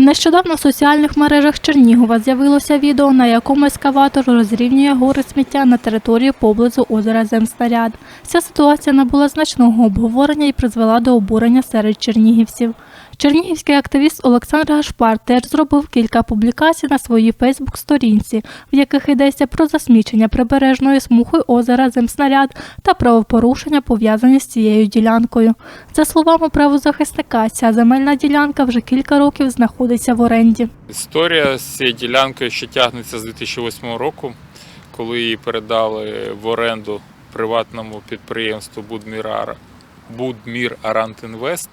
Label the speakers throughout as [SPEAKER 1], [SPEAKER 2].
[SPEAKER 1] Нещодавно в соціальних мережах Чернігова з'явилося відео, на якому ескаватор розрівнює гори сміття на території поблизу озера Земснаряд. Ця ситуація набула значного обговорення і призвела до обурення серед чернігівців. Чернігівський активіст Олександр Гашпар теж зробив кілька публікацій на своїй Фейсбук-сторінці, в яких йдеться про засмічення прибережної смуги озера Земснаряд та правопорушення, пов'язані з цією ділянкою. За словами правозахисника, ця земельна ділянка вже кілька років знаходиться в оренді.
[SPEAKER 2] Історія з цією ділянкою ще тягнеться з 2008 року, коли її передали в оренду приватному підприємству Будмір, Будмір Арант Інвест.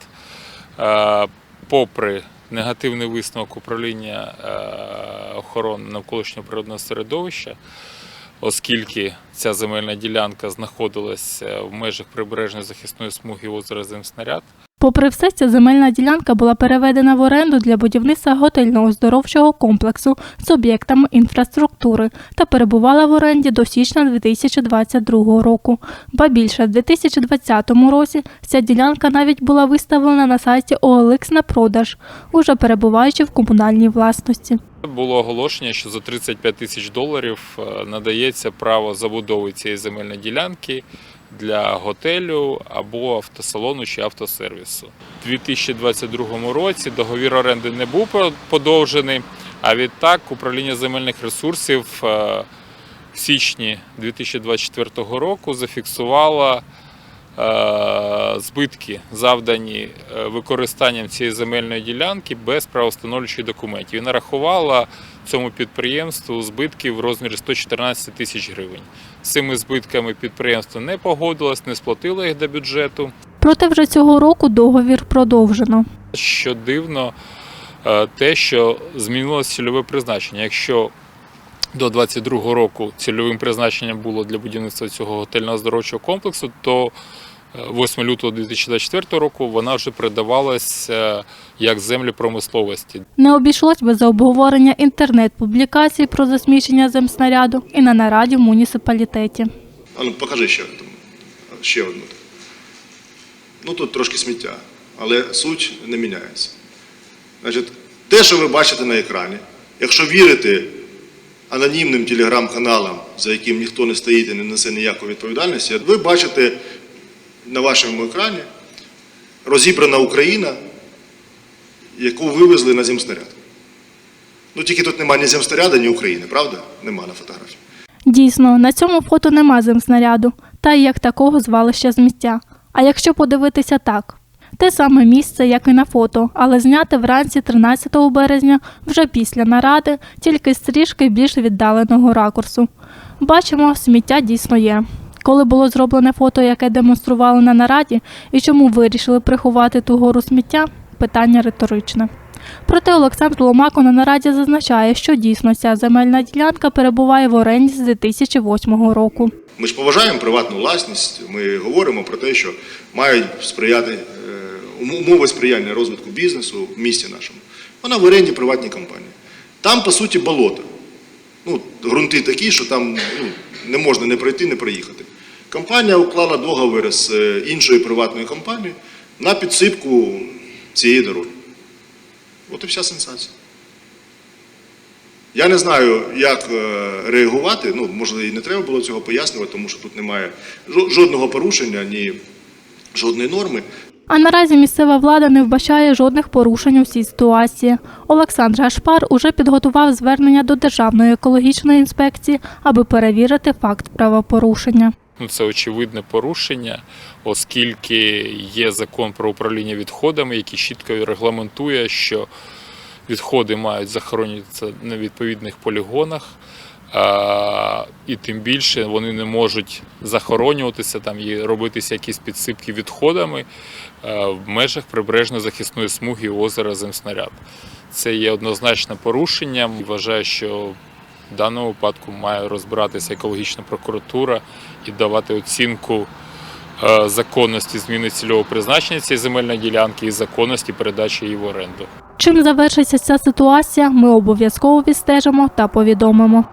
[SPEAKER 2] Е, Попри негативний висновок управління е, охорони навколишнього природного середовища, оскільки ця земельна ділянка знаходилася в межах прибережної захисної смуги озера Земснаряд,
[SPEAKER 1] Попри все, ця земельна ділянка була переведена в оренду для будівництва готельного оздоровчого комплексу з об'єктами інфраструктури та перебувала в оренді до січня 2022 року. Ба більше, в 2020 році ця ділянка навіть була виставлена на сайті OLX на продаж, уже перебуваючи в комунальній власності.
[SPEAKER 2] Було оголошення, що за 35 тисяч доларів е, надається право забудови цієї земельної ділянки для готелю або автосалону чи автосервісу. У 2022 році договір оренди не був подовжений, а відтак управління земельних ресурсів е, в січні 2024 року зафіксувало збитки, завдані е, використанням цієї земельної ділянки без правостановлюючих документів. І нарахувала цьому підприємству збитки в розмірі 114 тисяч гривень. З цими збитками підприємство не погодилось, не сплатило їх до бюджету.
[SPEAKER 1] Проте вже цього року договір продовжено.
[SPEAKER 2] Що дивно, е, те, що змінилося цільове призначення. Якщо до 2022 року цільовим призначенням було для будівництва цього готельного оздоровчого комплексу, то е, 8 лютого 2024 року вона вже передавалася як землі промисловості.
[SPEAKER 1] Не обійшлось без обговорення інтернет-публікацій про засмічення земснаряду і на нараді в муніципалітеті.
[SPEAKER 3] А ну покажи ще, там, ще одну. Ну тут трошки сміття, але суть не міняється. Значить, те, що ви бачите на екрані, якщо вірити анонімним телеграм-каналам, за яким ніхто не стоїть і не несе ніякої відповідальності, ви бачите на вашому екрані розібрана Україна, яку вивезли на земснаряд. Ну тільки тут немає ні земснаряда, ні України, правда? Нема на фотографії.
[SPEAKER 1] Дійсно, на цьому фото нема земснаряду, та й як такого звалища сміття. А якщо подивитися так, те саме місце, як і на фото, але зняте вранці 13 березня, вже після наради, тільки з трішки більш віддаленого ракурсу. Бачимо, сміття дійсно є. Коли було зроблене фото, яке демонстрували на нараді, і чому вирішили приховати ту гору сміття, питання риторичне. Проте Олександр Ломако на нараді зазначає, що дійсно ця земельна ділянка перебуває в оренді з 2008 року.
[SPEAKER 3] Ми ж поважаємо приватну власність. Ми говоримо про те, що мають сприяти умови сприяння розвитку бізнесу в місті нашому. Вона в оренді приватній компанії. Там, по суті, болото. Ну, ґрунти такі, що там ну, не можна не пройти, не проїхати. Компанія уклала договір з е, іншою приватною компанією на підсипку цієї дороги. От і вся сенсація. Я не знаю, як е, реагувати. Ну, можливо, і не треба було цього пояснювати, тому що тут немає жодного порушення, ні жодної норми.
[SPEAKER 1] А наразі місцева влада не вбачає жодних порушень у цій ситуації. Олександр Гашпар уже підготував звернення до Державної екологічної інспекції, аби перевірити факт правопорушення.
[SPEAKER 2] Це очевидне порушення, оскільки є закон про управління відходами, який чітко регламентує, що відходи мають захоронюватися на відповідних полігонах, і тим більше вони не можуть захоронюватися там і робитися якісь підсипки відходами в межах прибережної захисної смуги озера Земснаряд. Це є однозначно порушенням. Вважаю, що в даному випадку має розбиратися екологічна прокуратура і давати оцінку законності зміни цільового призначення цієї земельної ділянки і законності передачі її в оренду.
[SPEAKER 1] Чим завершиться ця ситуація, ми обов'язково відстежимо та повідомимо.